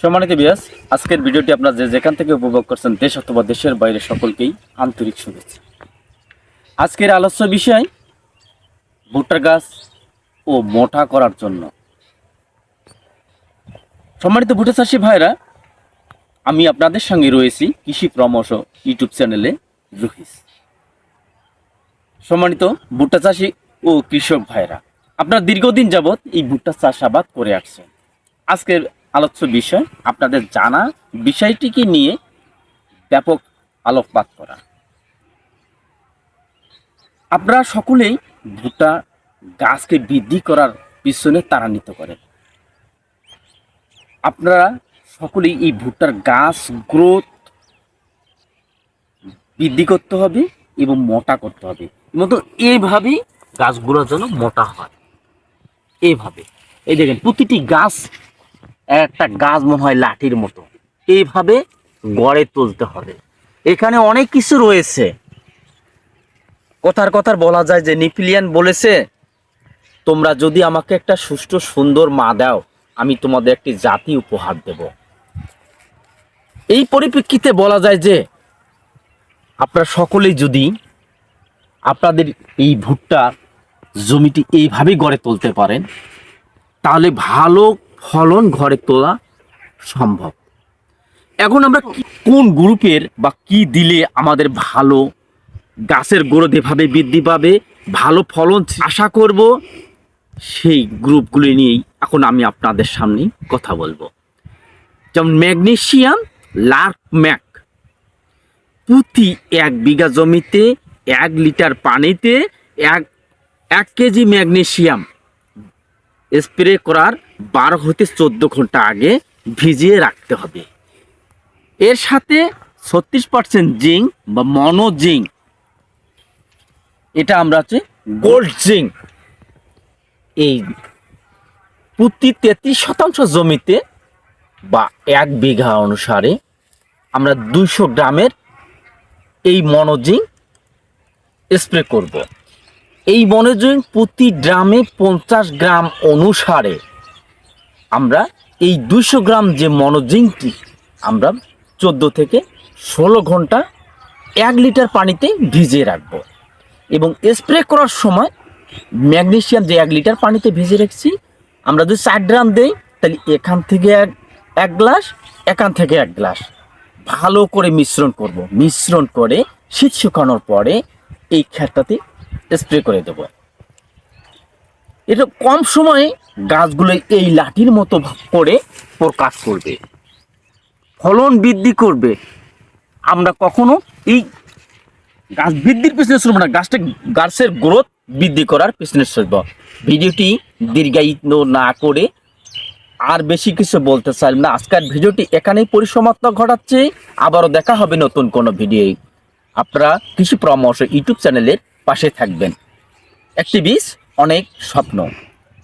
সম্মানিত বিয়াস আজকের ভিডিওটি আপনারা যে যেখান থেকে উপভোগ করছেন দেশ অথবা দেশের বাইরে সকলকেই আন্তরিক শুভেচ্ছা। আজকের আলোচ্য বিষয় ভুট্টা গাছ ও মোটা করার জন্য। সম্মানিত ভুট্টা চাষি ভাইরা আমি আপনাদের সঙ্গে রয়েছি কৃষি পরামর্শ ইউটিউব চ্যানেলে রুহিস। সম্মানিত ভুট্টা চাষি ও কৃষক ভাইরা আপনারা দীর্ঘদিন যাবৎ এই ভুট্টা চাষাবাদ করে আসছেন। আজকের আলোচ্য বিষয়, আপনাদের জানা বিষয়টিকে নিয়ে ব্যাপক আলোকপাত করা। আপনারা সকলেই ভুট্টা গাছকে বৃদ্ধি করার পিছনে ত্বরান্বিত করেন। আপনারা সকলেই এই ভুট্টার গাছ গ্রোথ বৃদ্ধি করতে হবে এবং মোটা করতে হবে। মতো এইভাবেই গাছগুলো যেন মোটা হয়। এইভাবে এই দেখেন, প্রতিটি গাছ একটা গাছ মনে হয় লাঠির মতো। এইভাবে গড়ে তুলতে হবে। এখানে অনেক কিছু রয়েছে। কথার কথার বলা যায় যে নিপিলিয়ান বলেছে, তোমরা যদি আমাকে একটা সুষ্ঠু সুন্দর মা দাও, আমি তোমাদের একটি জাতি উপহার দেব। এই পরিপ্রেক্ষিতে বলা যায় যে, আপনারা সকলেই যদি আপনাদের এই ভুট্টা জমিটি এইভাবেই গড়ে তুলতে পারেন, তাহলে ভালো ফলন ঘরে তোলা সম্ভব। এখন আমরা কোন গ্রুপের বা কি দিলে আমাদের ভালো, গাছের গ্রোথ এভাবে বৃদ্ধি পাবে, ভালো ফলন আশা করব? সেই গ্রুপগুলি নিয়েই এখন আমি আপনাদের সামনে কথা বলব। যেমন ম্যাগনেশিয়াম, লার্ক ম্যাক। প্রতি এক বিঘা জমিতে এক লিটার পানিতে এক এক কেজি ম্যাগনেশিয়াম স্প্রে করার বারো হতে চোদ্দ ঘণ্টা আগে ভিজিয়ে রাখতে হবে এর সাথে ছত্রিশ পার্সেন্ট জিঙ্ক বা মনো জিঙ্ক, এটা আমরা হচ্ছে গোল্ড জিঙ্ক এই প্রতি তেত্রিশ শতাংশ জমিতে বা এক বিঘা অনুসারে আমরা দুইশো গ্রামের এই মনোজিং স্প্রে করব। এই মনোজিং প্রতি ড্রামে পঞ্চাশ গ্রাম অনুসারে। আমরা এই দুইশো গ্রাম যে মনোজিংটি, আমরা চোদ্দ থেকে ষোলো ঘণ্টা এক লিটার পানিতে ভিজিয়ে রাখব। এবং স্প্রে করার সময় ম্যাগনেশিয়াম যে এক লিটার পানিতে ভিজে রাখছি, আমরা যদি চার গ্রাম দেই, তাহলে এখান থেকে এক এক গ্লাস, এখান থেকে এক গ্লাস। ভালো করে মিশ্রণ করব। মিশ্রণ করে শীত শুকানোর পরে এই ক্ষেতটাতে স্প্রে করে দেব। এটা কম সময়ে গাছগুলো এই লাঠির মতো করে প্রকাশ করবে। ফলন বৃদ্ধি করবে। আমরা কখনো এই গাছ বৃদ্ধির পিছনে শুনব না, গাছটা গাছের গ্রোথ বৃদ্ধি করার পিছনে শুনব ভিডিওটি দীর্ঘায়িত না করে আর বেশি কিছু বলতে চাই না। আজকের ভিডিওটি এখানেই পরিসমাপ্ত ঘটাচ্ছে। আবারও দেখা হবে নতুন কোনো ভিডিও আপনারা কৃষি পরামর্শ ইউটিউব চ্যানেলের পাশে থাকবেন। একটি বীজ অনেক স্বপ্ন।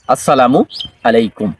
আসসালামু আলাইকুম।